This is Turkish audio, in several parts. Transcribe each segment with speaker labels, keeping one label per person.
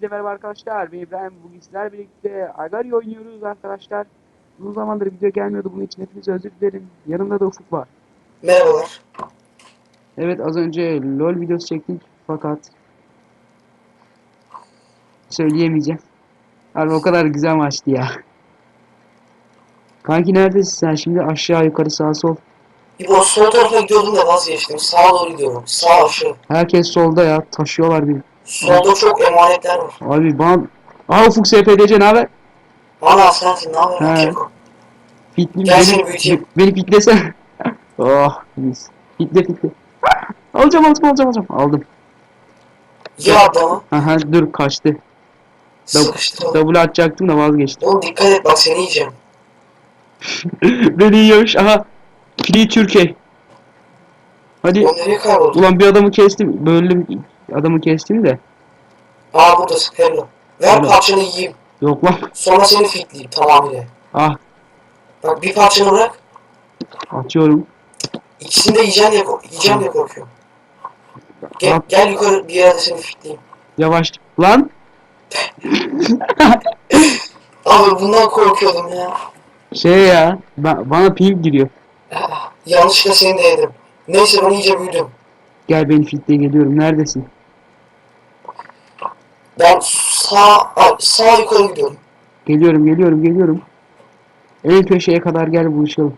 Speaker 1: Hepinize merhaba arkadaşlar. Ben İbrahim. Bugün sizlerle birlikte Agari oynuyoruz arkadaşlar. Uzun zamandır video gelmiyordu. Bunun için hepinize özür dilerim. Yanımda da Ufuk var.
Speaker 2: Merhabalar.
Speaker 1: Evet az önce LoL videosu çektik fakat söyleyemeyeceğim. Abi o kadar güzel maçtı ya. Kanki neredesin sen şimdi? Aşağı yukarı sağ sol.
Speaker 2: İbo sol tarafa gidiyordum da vazgeçtim. Sağa doğru gidiyorum. Sağ aşağı.
Speaker 1: Herkes solda ya. Taşıyorlar bir.
Speaker 2: Solda çok emanetler var.
Speaker 1: Abi bana... Aa Ufuk SPDC ne haber?
Speaker 2: Valla sensin ne haber?
Speaker 1: Fitli
Speaker 2: Gel seni
Speaker 1: beni,
Speaker 2: büyüteyim.
Speaker 1: beni fitlesene. oh mis. Fitle fitle. alacağım alacağım alacağım alacağım. Aldım.
Speaker 2: Ya adamı.
Speaker 1: Aha dur kaçtı.
Speaker 2: Sıkıştıralım.
Speaker 1: Double atacaktım da vazgeçtim.
Speaker 2: Oğlum dikkat et bak seni yiyeceğim.
Speaker 1: Beni yiyormuş. Aha. Free Türkiye. Hadi. Ulan bir adamı kestim. Böldüm. Adamı kestim de.
Speaker 2: Aa buradasın. Hello. Ver
Speaker 1: Hello.
Speaker 2: parçanı yiyeyim.
Speaker 1: Yok lan.
Speaker 2: Sonra seni fitleyeyim tamamıyla.
Speaker 1: Ah.
Speaker 2: Bak bir parçanı bırak.
Speaker 1: Atıyorum.
Speaker 2: İkisini de yiyeceğim diye, kork- yiyeceğim diye korkuyorum. Gel,
Speaker 1: At.
Speaker 2: gel yukarı bir yerde seni fitleyeyim.
Speaker 1: Yavaş. Lan.
Speaker 2: Abi bundan korkuyordum ya.
Speaker 1: Şey ya. ba- bana ping giriyor.
Speaker 2: Ah, Yanlışlıkla seni de yedim. Neyse ben iyice büyüdüm.
Speaker 1: Gel beni fitle geliyorum. Neredesin?
Speaker 2: Ben sağ, sağ yukarı gidiyorum.
Speaker 1: Geliyorum geliyorum geliyorum. En köşeye kadar gel buluşalım.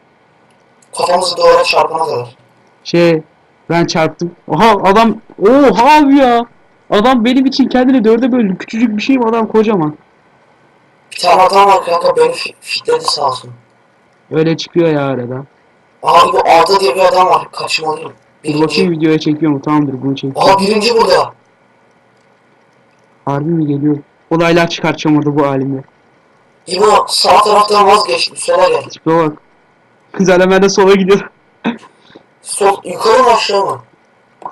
Speaker 2: Kafamızı duvara çarpana kadar.
Speaker 1: Şey ben çarptım. Oha adam oha abi ya. Adam benim için kendini dörde böldü. Küçücük bir şeyim adam kocaman.
Speaker 2: Bir tane adam var kanka beni fi- fitledi sağ olsun.
Speaker 1: Öyle çıkıyor ya arada.
Speaker 2: Abi bu Arda diye bir adam var. Kaçmalıyım.
Speaker 1: Dur bakayım
Speaker 2: Birinci.
Speaker 1: videoya çekiyor mu? Tamamdır bunu çek.
Speaker 2: Aha birinci burada.
Speaker 1: Harbi mi geliyor? Olaylar çıkartacağım orada bu halimle.
Speaker 2: İbo sağ taraftan vazgeçtim. Sola gel.
Speaker 1: Tipe bak. Zaten ben de sola gidiyorum.
Speaker 2: Sol, yukarı mı aşağı mı?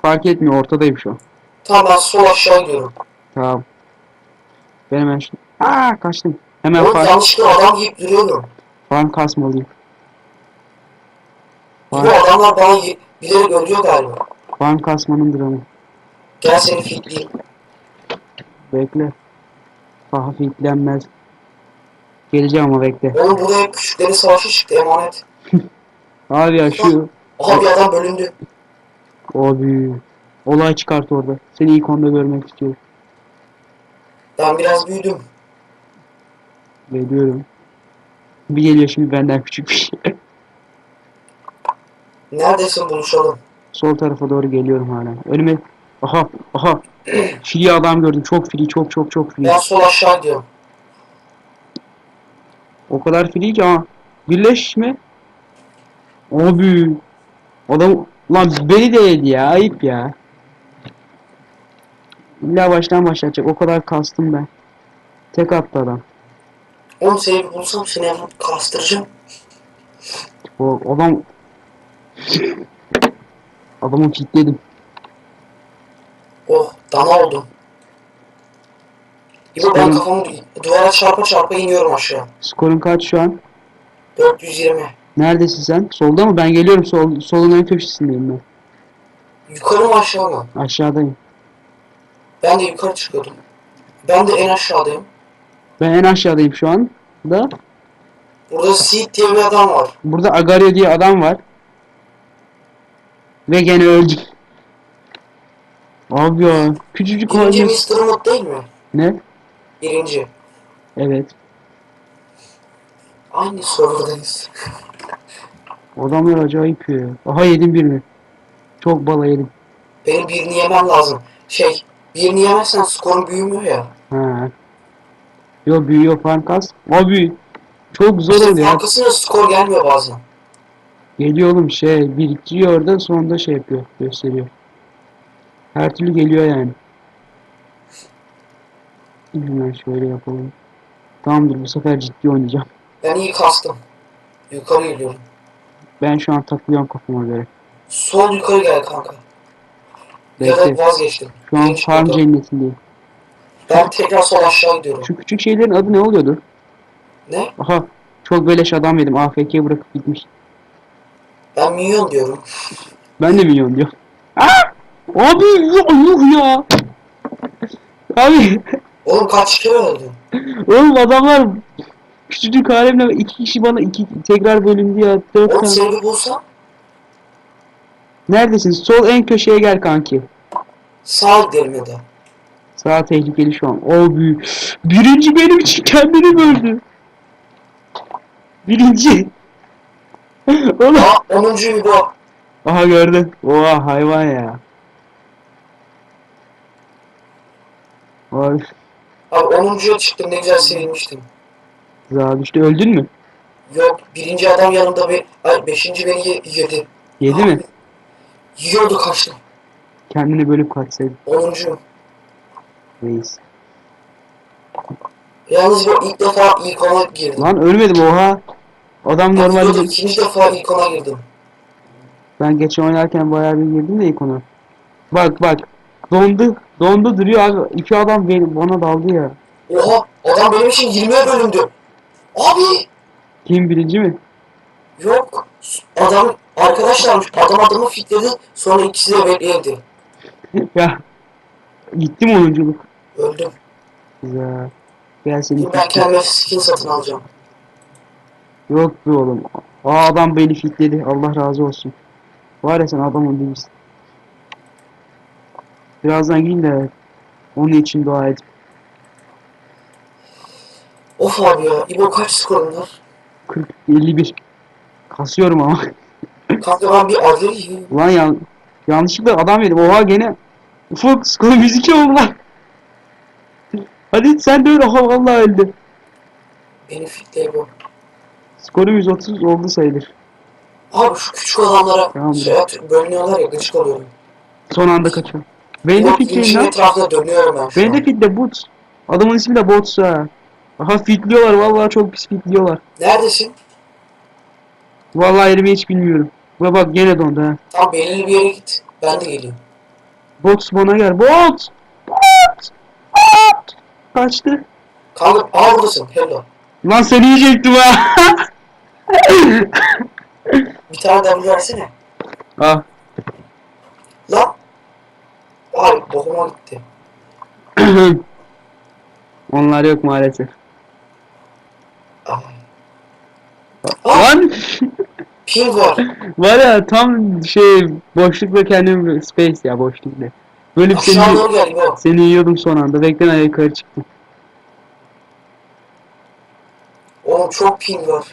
Speaker 1: Fark etmiyor ortadayım şu an.
Speaker 2: Tamam ben sol aşağı gidiyorum.
Speaker 1: Tamam. Ben hemen şu... Aa kaçtım. Hemen
Speaker 2: Oğlum
Speaker 1: farm,
Speaker 2: yanlışlıkla adam yiyip duruyorum.
Speaker 1: farm kasmalıyım.
Speaker 2: İbo
Speaker 1: Farm,
Speaker 2: adamlar bana yi- bilerek ölüyor galiba.
Speaker 1: farm kasmanın dramı.
Speaker 2: Gel seni fitleyeyim.
Speaker 1: Bekle. Daha fitlenmez. Geleceğim ama bekle.
Speaker 2: Oğlum burada hep küçüklerin savaşı çıktı emanet.
Speaker 1: Abi ya şu
Speaker 2: Aha bir adam bölündü.
Speaker 1: Abi olay çıkart orada. Seni ilk onda görmek istiyorum.
Speaker 2: Ben biraz büyüdüm.
Speaker 1: Geliyorum. Bir geliyor şimdi benden küçük bir şey.
Speaker 2: Neredesin buluşalım.
Speaker 1: Sol tarafa doğru geliyorum hala. Önüme aha aha free adam gördüm. Çok free çok çok çok free.
Speaker 2: Ben sol aşağı gidiyorum.
Speaker 1: O kadar free ki ama birleşme. Abi adam lan beni de yedi ya ayıp ya. İlla baştan başlayacak. O kadar kastım ben. Tek attı adam.
Speaker 2: Oğlum seni bulsam seni kastıracağım.
Speaker 1: O adam adamı kilitledim.
Speaker 2: Oh dana oldum. İbo ben
Speaker 1: Senin-
Speaker 2: kafamı du- duvara çarpa çarpa iniyorum aşağı.
Speaker 1: Skorun kaç şu an?
Speaker 2: 420.
Speaker 1: Neredesin sen? Solda mı? Ben geliyorum. Sol, solun en köşesindeyim ben.
Speaker 2: Yukarı mı aşağı mı?
Speaker 1: Aşağıdayım.
Speaker 2: Ben de yukarı çıkıyordum. Ben de en aşağıdayım.
Speaker 1: Ben en aşağıdayım şu an. Da
Speaker 2: Burada Seed diye bir adam var.
Speaker 1: burada Agario diye adam var. Ve gene öldü. Abi ya küçücük
Speaker 2: Birinci
Speaker 1: halde.
Speaker 2: Mr. Umut değil mi?
Speaker 1: Ne?
Speaker 2: Birinci.
Speaker 1: Evet.
Speaker 2: Aynı sorudayız.
Speaker 1: Adamlar acayip ya. Aha yedim birini. Çok bala yedim.
Speaker 2: Benim birini yemem lazım. Şey, birini yemezsen skorun büyümüyor ya.
Speaker 1: Ha. Yo büyüyor farm kas. Abi çok zor
Speaker 2: İşte
Speaker 1: oluyor.
Speaker 2: farkısıyla skor gelmiyor bazen.
Speaker 1: Geliyor oğlum şey biriktiriyor orada sonunda şey yapıyor gösteriyor. Her türlü geliyor yani. Hemen şöyle yapalım. Tamamdır bu sefer ciddi oynayacağım.
Speaker 2: Ben iyi kastım. Yukarı geliyorum.
Speaker 1: Ben şu an takılıyorum kafama göre.
Speaker 2: Sol yukarı gel kanka.
Speaker 1: Bekle.
Speaker 2: da vazgeçtim.
Speaker 1: Şu an
Speaker 2: Birinci
Speaker 1: farm cennetindeyim.
Speaker 2: Ben tekrar sol aşağı gidiyorum.
Speaker 1: Şu küçük şeylerin adı ne oluyordu?
Speaker 2: Ne?
Speaker 1: Aha çok beleş adam yedim. AFK bırakıp gitmiş.
Speaker 2: Ben minyon diyorum.
Speaker 1: Ben de milyon diyor. Aa! Abi yuh yuh ya. Abi
Speaker 2: Oğlum kaç kere öldün?
Speaker 1: Oğlum adamlar küçücük halimle iki kişi bana iki tekrar bölündü ya. Dört
Speaker 2: Oğlum
Speaker 1: tane.
Speaker 2: seni bulsam
Speaker 1: Neredesin? Sol en köşeye gel kanki.
Speaker 2: sağ da.
Speaker 1: Sağ tehlikeli şu an. O büyük. Birinci benim için kendini böldü. Birinci. Oğlum.
Speaker 2: Aa 10. bu.
Speaker 1: Aha gördün. Oha hayvan ya. Ay
Speaker 2: Abi 10.ya çıktım ne güzel sevinmiştim.
Speaker 1: güzel düştü. Öldün mü?
Speaker 2: Yok birinci adam yanımda bir, ay beşinci beni ye- yedi.
Speaker 1: Yedi mi?
Speaker 2: Yiyordu kaçtım.
Speaker 1: Kendini bölüp kaçsaydın.
Speaker 2: 10.
Speaker 1: Reis.
Speaker 2: Yalnız ben ilk defa ilk ona girdim.
Speaker 1: Lan ölmedim oha. Adam
Speaker 2: Normalde
Speaker 1: normalde
Speaker 2: ikinci defa ilk ona girdim.
Speaker 1: ben geçen oynarken bayağı bir girdim de ilk ona. Bak bak. Dondu. Dondu duruyor abi. İki adam benim bana daldı ya.
Speaker 2: Oha adam benim için 20'ye bölündü. Abi
Speaker 1: Kim birinci mi?
Speaker 2: yok adam arkadaşlarmış adam adamı fitledi sonra ikisi de bekleyedi.
Speaker 1: ya. Gitti mi oyunculuk?
Speaker 2: Öldüm.
Speaker 1: Güzel. Gel seni
Speaker 2: ben kendime skin satın alacağım.
Speaker 1: Yok be oğlum. Aa adam beni fitledi. Allah razı olsun. Var ya sen adamın değilsin. Birazdan gidin de onun için dua et.
Speaker 2: Of abi ya İbo kaç skorun var?
Speaker 1: 40 51. Kasıyorum ama.
Speaker 2: Kanka ben bir adları yiyeyim.
Speaker 1: Ulan ya yanlışlıkla adam yedim. Oha gene. Ufuk skor 102 oldu lan. Hadi sen de öyle. Oha vallahi öldü.
Speaker 2: Beni fitle İbo.
Speaker 1: Skoru 130 oldu sayılır.
Speaker 2: Abi şu küçük adamlara
Speaker 1: Tamam.
Speaker 2: şey bölünüyorlar ya gıcık oluyorum.
Speaker 1: Son anda kaçıyor. De fitleyin
Speaker 2: incin
Speaker 1: lan.
Speaker 2: etrafında dönüyorum ben şu
Speaker 1: de
Speaker 2: an.
Speaker 1: fitle Boots. Adamın ismi de Boots ha. Aha fitliyorlar vallahi çok pis fitliyorlar.
Speaker 2: Neredesin?
Speaker 1: Vallahi yerimi hiç bilmiyorum. Ve bak gene dondu ha.
Speaker 2: Tam belirli bir yere git. Ben de geleyim.
Speaker 1: Bots bana gel. Bots! Bots! Bots! Kaçtı.
Speaker 2: Kanka aa buradasın. Hello.
Speaker 1: Lan seni yiyecektim ha.
Speaker 2: Bir tane W versene.
Speaker 1: ah.
Speaker 2: Lan. Ay bokuma gitti.
Speaker 1: Onlar yok maalesef.
Speaker 2: Ay. Aa,
Speaker 1: Lan
Speaker 2: ping var.
Speaker 1: var ya tam şey boşlukla kendim space ya boşluk ne. Böyle bir
Speaker 2: Aşağı
Speaker 1: seni,
Speaker 2: gel
Speaker 1: seni yiyordum son anda. Beklen ayağa yukarı çıktım.
Speaker 2: Oğlum çok ping var.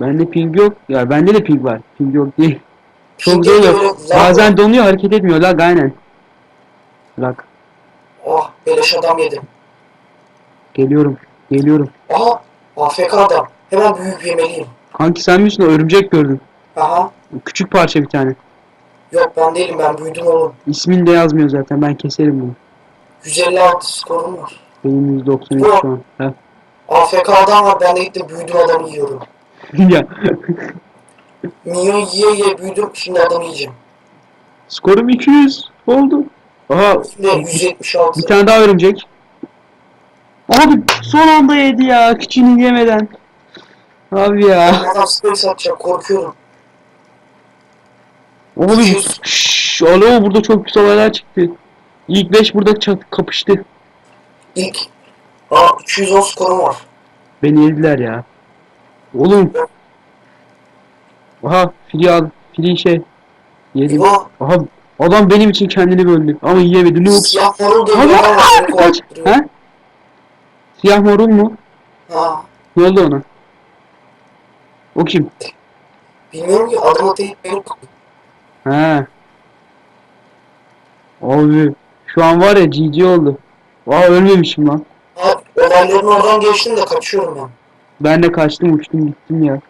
Speaker 1: Bende ping yok. Ya bende de ping var. Ping yok değil. Çok
Speaker 2: Ping
Speaker 1: zor yok. Bazen donuyor hareket etmiyor lag aynen. Lag.
Speaker 2: Oh beleş adam yedim.
Speaker 1: Geliyorum. Geliyorum.
Speaker 2: Aha AFK adam. Hemen büyük yemeliyim.
Speaker 1: Kanki sen misin o örümcek gördüm.
Speaker 2: Aha.
Speaker 1: Küçük parça bir tane.
Speaker 2: Yok ben değilim ben büyüdüm oğlum.
Speaker 1: İsmin de yazmıyor zaten ben keserim bunu.
Speaker 2: 156 skorum var.
Speaker 1: Benim 193 şu an. Heh.
Speaker 2: AFK adam var ben de gittim büyüdüm adamı yiyorum.
Speaker 1: ya.
Speaker 2: Minyon yiye yiye büyüdüm şimdi adamı yiyeceğim.
Speaker 1: Skorum 200 oldu. Aha
Speaker 2: Şimdi 176.
Speaker 1: bir tane daha örümcek. Abi son anda yedi ya küçüğünü yemeden. Abi ya.
Speaker 2: Adam space atacak korkuyorum.
Speaker 1: Oğlum
Speaker 2: 200.
Speaker 1: şşş alo burada çok güzel olaylar çıktı. İlk 5 burada çat kapıştı.
Speaker 2: İlk Aa 210 skorum var.
Speaker 1: Beni yediler ya. Oğlum. Aha fili al. Fili şey. Yedim. Aha adam benim için kendini böldü. Ama yiyemedi. Ne oldu?
Speaker 2: siyah morul var. Beni
Speaker 1: kaç. He? Siyah morul mu?
Speaker 2: Ha.
Speaker 1: Ne oldu ona? O kim?
Speaker 2: Bilmiyorum ki adamı değil beni
Speaker 1: He. Abi şu an var ya GG oldu. Aa ölmemişim lan.
Speaker 2: Ha, olayların oradan geçtim de kaçıyorum ben.
Speaker 1: Ben de kaçtım uçtum gittim ya.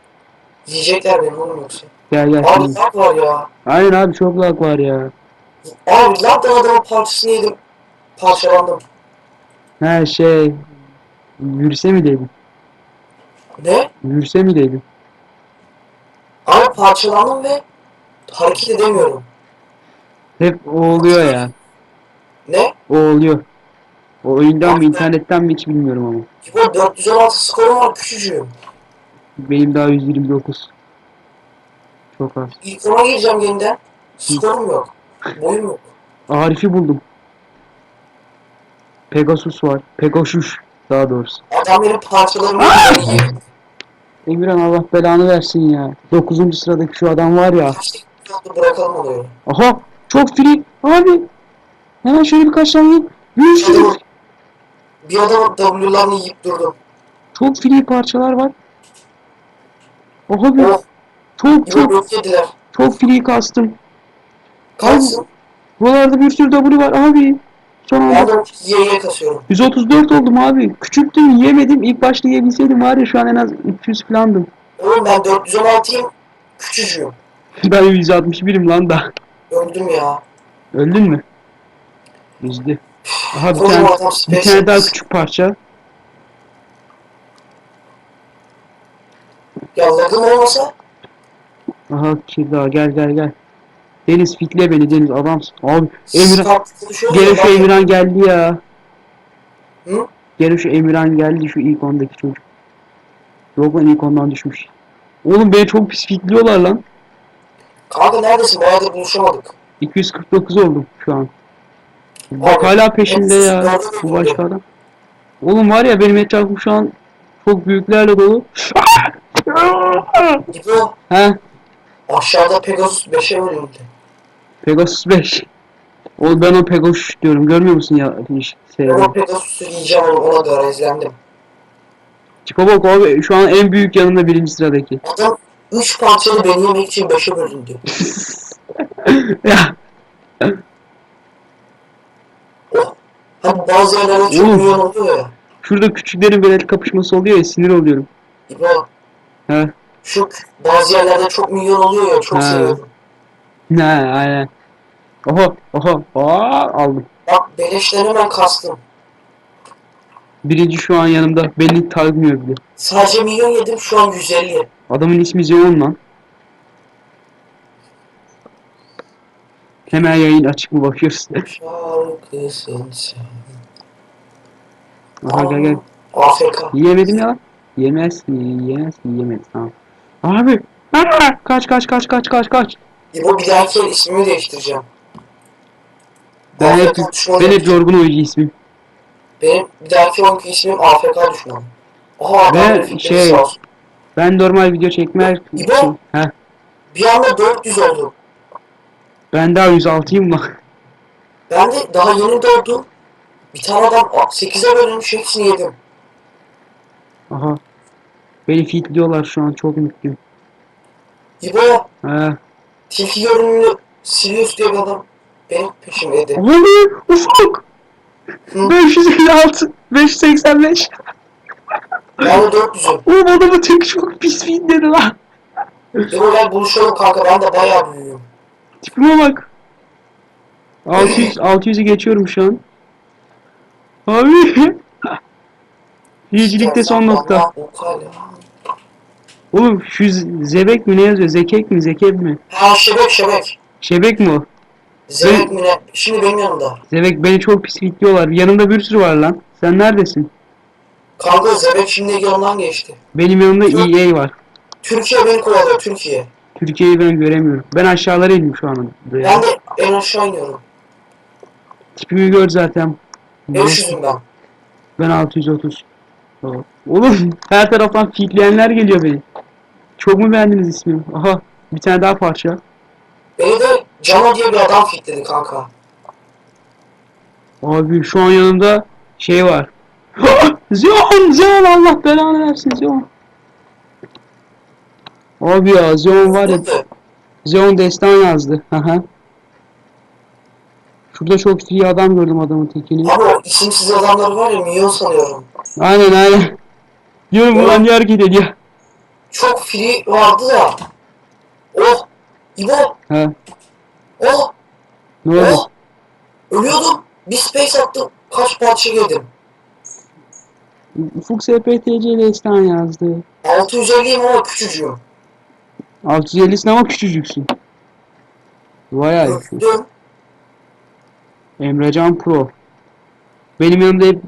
Speaker 2: Yiyecekler beni oğlum yoksa.
Speaker 1: Gel gel.
Speaker 2: Abi
Speaker 1: şimdi.
Speaker 2: lag var ya.
Speaker 1: Aynen abi çok lag var ya.
Speaker 2: Abi lagdan adamın parçasını yedim. Parçalandım.
Speaker 1: He şey. Yürüse mi dedim?
Speaker 2: Ne?
Speaker 1: Yürüse mi dedim?
Speaker 2: Abi parçalandım ve hareket edemiyorum.
Speaker 1: Hep o oluyor ya.
Speaker 2: Ne?
Speaker 1: O oluyor. O oyundan mı internetten mi hiç bilmiyorum ama.
Speaker 2: İbo 416 skorum var küçücüğüm.
Speaker 1: Benim daha 129. Çok az.
Speaker 2: İlk ona gireceğim yeniden. Skorum yok. Boyum yok.
Speaker 1: Arif'i buldum. Pegasus var. Pegasus daha doğrusu.
Speaker 2: Adam benim parçalarımı yiyor.
Speaker 1: Emirhan Allah belanı versin ya. 9. sıradaki şu adam var ya.
Speaker 2: Bırakalım onu.
Speaker 1: Aha çok free abi. Hemen şöyle birkaç tane yiyeyim. Bir sürü
Speaker 2: Bir adam W'larını yiyip durdum.
Speaker 1: çok free parçalar var. Aha bir
Speaker 2: Oh,
Speaker 1: çok çok
Speaker 2: yok yediler.
Speaker 1: çok free kastım.
Speaker 2: Kalsın.
Speaker 1: Buralarda bir sürü W var abi. Son anda
Speaker 2: Y'ye kasıyorum.
Speaker 1: 134 oldum abi. Küçüktüm yiyemedim. İlk başta yiyebilseydim var ya şu an en az 200 falandım.
Speaker 2: Oğlum ben 416'yım. Küçücüğüm.
Speaker 1: Ben 161'im lan da.
Speaker 2: Öldüm ya.
Speaker 1: Öldün mü? Üzdü. Aha bir tane,
Speaker 2: adam
Speaker 1: bir
Speaker 2: Space
Speaker 1: tane daha küçük parça.
Speaker 2: Ya lagım olmasa
Speaker 1: Aha ki daha gel gel gel. Deniz fitle beni Deniz adamsın. Abi Emirhan.
Speaker 2: Ya,
Speaker 1: şu Emirhan geldi ya.
Speaker 2: Hı?
Speaker 1: Gene şu Emirhan geldi şu ilk ondaki çocuk. Yok lan ilk ondan düşmüş. Oğlum beni çok pis fitliyorlar lan.
Speaker 2: Kanka neredesin? Bayağıdır buluşamadık.
Speaker 1: 249 oldum şu an. Bak
Speaker 2: Abi,
Speaker 1: hala peşimde
Speaker 2: hepsi
Speaker 1: ya. Bu başka adam. Oğlum var ya benim etrafım şu an çok büyüklerle dolu. He
Speaker 2: aşağıda Pegasus 5'e bölündü.
Speaker 1: Pegasus 5. Oğlum ben o Pegasus diyorum görmüyor musun ya? Hiç
Speaker 2: Ben
Speaker 1: Şey,
Speaker 2: o Pegasus'u yiyeceğim oğlum ona göre izlendim.
Speaker 1: Tipa bak abi şu an en büyük yanında birinci sıradaki.
Speaker 2: Adam 3 parçalı beni yemek için 5'e bölündü.
Speaker 1: ya.
Speaker 2: Hani bazı yerlerde çok
Speaker 1: Oğlum.
Speaker 2: oluyor ya.
Speaker 1: şurada küçüklerin böyle el kapışması oluyor ya sinir oluyorum.
Speaker 2: İbo
Speaker 1: He.
Speaker 2: Şu bazı yerlerde çok milyon oluyor ya çok
Speaker 1: Ha.
Speaker 2: seviyorum.
Speaker 1: Ne aynen. Oha oha aa, aldım.
Speaker 2: Bak beleşten hemen kastım.
Speaker 1: Birinci şu an yanımda beni tanımıyor bile.
Speaker 2: Sadece milyon yedim şu an 150.
Speaker 1: Adamın ismi Zeon lan. Hemen yayın açık mı bakıyoruz.
Speaker 2: Şarkısın sen.
Speaker 1: Aha gel gel.
Speaker 2: AFK.
Speaker 1: Yiyemedim ya lan. Yemezsin, yemezsin, yemedin. Tamam. Abi. Aa, kaç kaç kaç kaç kaç kaç.
Speaker 2: İbo bir dahaki el ismimi değiştireceğim.
Speaker 1: Ben hep,
Speaker 2: AFK düşmanı
Speaker 1: ben hep yorgun oyuncu ismim.
Speaker 2: Benim bir dahaki oyuncu ismim AFK düşmanı. Adam bir fikri
Speaker 1: şey-
Speaker 2: sağ olsun.
Speaker 1: Ben normal video çekme
Speaker 2: İbo.
Speaker 1: Heh.
Speaker 2: Bir anda 400 oldu.
Speaker 1: Ben daha 106'yım lan.
Speaker 2: Ben de daha yeni doğdum. Bir tane adam 8'e bölünmüş hepsini yedim.
Speaker 1: Aha. Beni fitliyorlar şu an çok mutluyum.
Speaker 2: İbo
Speaker 1: He.
Speaker 2: tilki görünümlü Sirius diye bir adam benim peşimdeydi.
Speaker 1: Oğlum ufak.
Speaker 2: Hı.
Speaker 1: 556. 585.
Speaker 2: Ben de 400'üm.
Speaker 1: Oğlum adamı tek çok pis fitledi lan.
Speaker 2: İbo gel buluşalım kanka ben de bayağı büyüğüm.
Speaker 1: Tipime bak. 600 600'ü geçiyorum şu an. Abi. Birincilikte son nokta.
Speaker 2: Allah ukala.
Speaker 1: Oğlum şu zebek mi ne yazıyor? Zekek mi? Zekeb mi?
Speaker 2: Ha şebek şebek.
Speaker 1: Şebek mi o?
Speaker 2: Zebek mi ne? Şimdi benim yanımda.
Speaker 1: Zebek beni çok pis fitliyorlar. Yanımda bir sürü var lan. Sen neredesin?
Speaker 2: Kanka Zebek şimdi yanından geçti.
Speaker 1: Benim yanımda EA var.
Speaker 2: Türkiye beni kovalıyor Türkiye.
Speaker 1: Türkiye'yi ben göremiyorum. Ben aşağılara indim şu an.
Speaker 2: Ben de en aşağı iniyorum.
Speaker 1: Tipimi gör zaten.
Speaker 2: 500'üm ben.
Speaker 1: Ben 630. Tamam. Oğlum her taraftan fitleyenler geliyor beni. Çok mu beğendiniz ismimi? Aha bir tane daha parça.
Speaker 2: Beni de Cano diye bir adam fitledi kanka.
Speaker 1: Abi şu an yanımda şey var. Zion! Zion Allah belanı versin Zion. Abi ya Zion var ya. Zion destan yazdı. Aha. Şurada çok iyi adam gördüm adamın tekini.
Speaker 2: Abi o isimsiz adamları var ya milyon sanıyorum.
Speaker 1: Aynen aynen. Diyorum ulan niye hareket ediyor.
Speaker 2: Çok free vardı da. Oh! İbo!
Speaker 1: Ha
Speaker 2: Oh!
Speaker 1: ne oldu?
Speaker 2: Oh! Ölüyordum. Bir space attım. Kaç parça yedim.
Speaker 1: Ufuk SPTC destan yazdı.
Speaker 2: 650'yim ama küçücüğüm.
Speaker 1: 650'sin ama küçücüksün. Vay ay.
Speaker 2: Öldüm.
Speaker 1: Emrecan Pro. Benim yanımda hep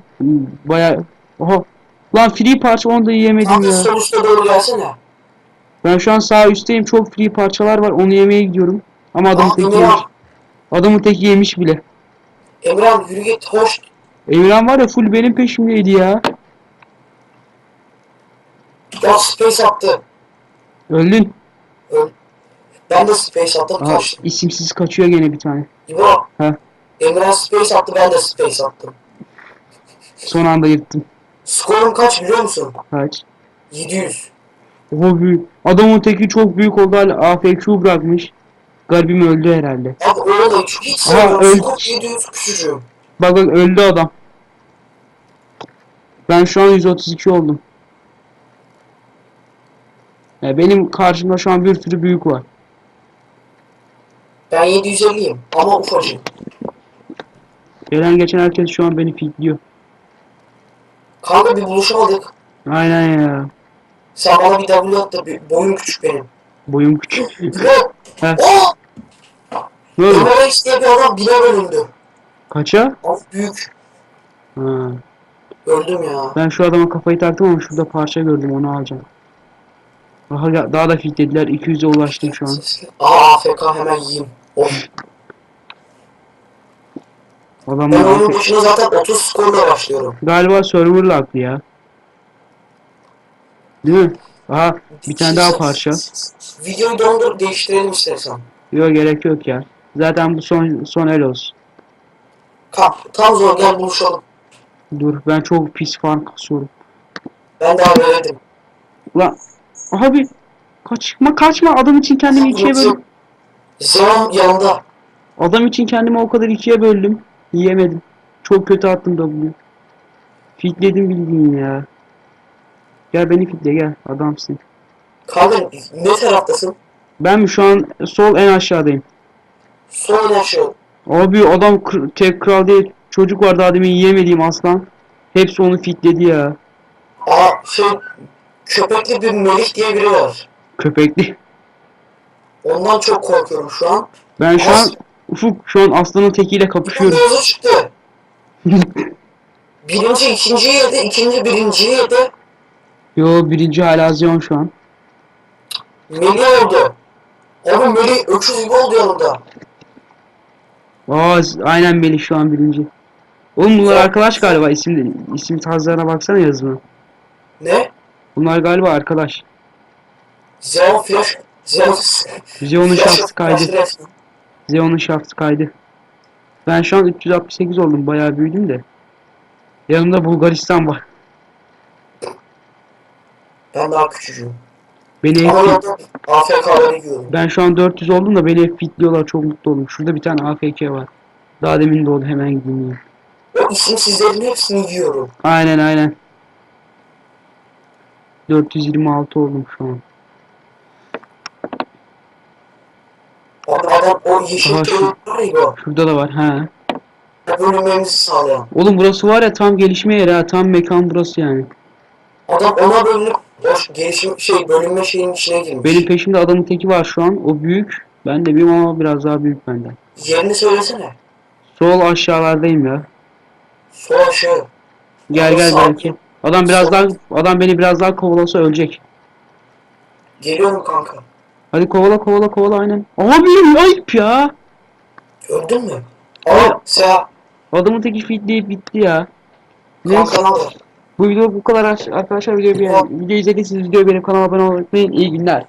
Speaker 1: baya... Oha. Lan free parça onu da yiyemedim
Speaker 2: Kanka
Speaker 1: ya.
Speaker 2: sol üstte doğru gelsene.
Speaker 1: Ben şu an sağ üstteyim. Çok free parçalar var. Onu yemeye gidiyorum. Ama adamın
Speaker 2: Aa, Emre
Speaker 1: yemiş.
Speaker 2: abi.
Speaker 1: Adamın teki yemiş bile.
Speaker 2: Emran yürü git hoş.
Speaker 1: Emirhan var ya full benim peşimdeydi ya.
Speaker 2: Ya space attı.
Speaker 1: Öldün.
Speaker 2: Öl- Ben de space attım
Speaker 1: Aha,
Speaker 2: kaçtım.
Speaker 1: isimsiz kaçıyor gene bir tane.
Speaker 2: İbo.
Speaker 1: He.
Speaker 2: Emre space attı ben de space attım.
Speaker 1: Son anda yırttım.
Speaker 2: Skorum kaç biliyor musun?
Speaker 1: Kaç.
Speaker 2: 700.
Speaker 1: O büyük. Adamın teki çok büyük oldu hala AFQ bırakmış. Garibim öldü herhalde.
Speaker 2: Abi öyle de çünkü hiç
Speaker 1: Aha,
Speaker 2: sevmiyorum.
Speaker 1: öl-
Speaker 2: Skor 700 küçücüğüm.
Speaker 1: Bak bak öldü adam. Ben şu an 132 oldum. Ya benim karşımda şu an bir sürü büyük var.
Speaker 2: Ben 750'yim ama ufacık.
Speaker 1: Gelen geçen herkes şu an beni fitliyor.
Speaker 2: Kanka bir buluşamadık.
Speaker 1: Aynen ya.
Speaker 2: Sen bana bir W at da bir boyum küçük benim.
Speaker 1: Boyum küçük.
Speaker 2: İbo.
Speaker 1: Heh.
Speaker 2: Oh!
Speaker 1: ne oldu?
Speaker 2: Emre Rex diye bir adam bine bölündü.
Speaker 1: Kaça?
Speaker 2: Of büyük.
Speaker 1: Ha.
Speaker 2: Öldüm ya.
Speaker 1: Ben şu adama kafayı taktım ama şurada parça gördüm onu alacağım. Daha, daha da fitlediler. 200'e ulaştım şu an.
Speaker 2: Aa AFK hemen yiyeyim. Of.
Speaker 1: Adamlar
Speaker 2: Ben oyunun başına zaten 30 skorla başlıyorum.
Speaker 1: Galiba server locklı ya. Değil mi? Aha bir tane daha parça.
Speaker 2: Videoyu dondur değiştirelim istersen.
Speaker 1: Yok gerek yok ya. Zaten bu son son el olsun.
Speaker 2: Kap, tam zor gel buluşalım.
Speaker 1: Dur ben çok pis farm kasıyorum.
Speaker 2: Ben daha veredim.
Speaker 1: Ulan abi kaçma kaçma adam için kendimi ikiye böldüm.
Speaker 2: Zeon yanında.
Speaker 1: Adam için kendimi o kadar ikiye böldüm. Yiyemedim. Çok kötü attım W. Fitledim bildiğin ya. Gel beni fitle gel adamsın.
Speaker 2: Kanka ne taraftasın?
Speaker 1: Ben mi şu an sol en aşağıdayım.
Speaker 2: Sol en aşağı.
Speaker 1: Abi adam tek kral diye çocuk var daha demin yiyemediğim aslan. Hepsi onu fitledi ya.
Speaker 2: Aa şey köpekli bir Melih diye biri var.
Speaker 1: Köpekli.
Speaker 2: Ondan çok korkuyorum şu an.
Speaker 1: Ben şu an
Speaker 2: As-
Speaker 1: Ufuk şu an aslanın tekiyle
Speaker 2: Bu
Speaker 1: kapışıyorum.
Speaker 2: mevzu çıktı. Birinci ikinciyi yedi, ikinci birinciyi yedi.
Speaker 1: Yo birinci hala Zion şu an.
Speaker 2: Melih oldu. Oğlum Melih öküz gibi oldu yanında.
Speaker 1: Aa aynen Melih şu an birinci. Oğlum bunlar arkadaş galiba isim isim tarzlarına baksana yazma.
Speaker 2: Ne?
Speaker 1: Bunlar galiba arkadaş.
Speaker 2: Zeon Flash. Zeon
Speaker 1: Zion'un
Speaker 2: Flash-
Speaker 1: şaftı kaydı. Zion'un şaftı kaydı. Ben şu an 368 oldum bayağı büyüdüm de. Yanımda Bulgaristan var.
Speaker 2: Ben daha küçücüğüm.
Speaker 1: Beni
Speaker 2: Ama AFK'ları yiyorum.
Speaker 1: Ben şu an 400 oldum da beni fitliyorlar çok mutlu oldum. Şurada bir tane AFK var. Daha demin doğdu hemen gideyim. ya.
Speaker 2: O isimsizlerin hepsini yiyorum.
Speaker 1: Aynen aynen. 426 oldum şu an.
Speaker 2: Adam o yeşil
Speaker 1: Aha, şu-
Speaker 2: var ya bu.
Speaker 1: Şurada da var ha.
Speaker 2: Bölünmemizi sağlayan.
Speaker 1: Oğlum burası var ya tam gelişme yeri ha. Tam mekan burası yani.
Speaker 2: Adam ona bölünüp o gelişim şey bölünme şeyin içine girmiş.
Speaker 1: Benim peşimde adamın teki var şu an. O büyük. Ben de büyüğüm ama biraz daha büyük benden.
Speaker 2: Yerini söylesene.
Speaker 1: Sol aşağılardayım ya.
Speaker 2: Sol aşağı.
Speaker 1: Gel gel
Speaker 2: Sağ-
Speaker 1: belki. Adam biraz daha adam beni biraz daha kovalasa ölecek.
Speaker 2: Geliyorum kanka.
Speaker 1: Hadi kovala kovala kovala aynen. Abi ayıp ya.
Speaker 2: Öldün mü? Aa Seha.
Speaker 1: Adamın teki fitleyip bitti ya. Neyse.
Speaker 2: Kanka?
Speaker 1: Bu video bu kadar arkadaşlar. Video, bir, video izlediyseniz video beğenip kanala abone olmayı unutmayın. İyi günler.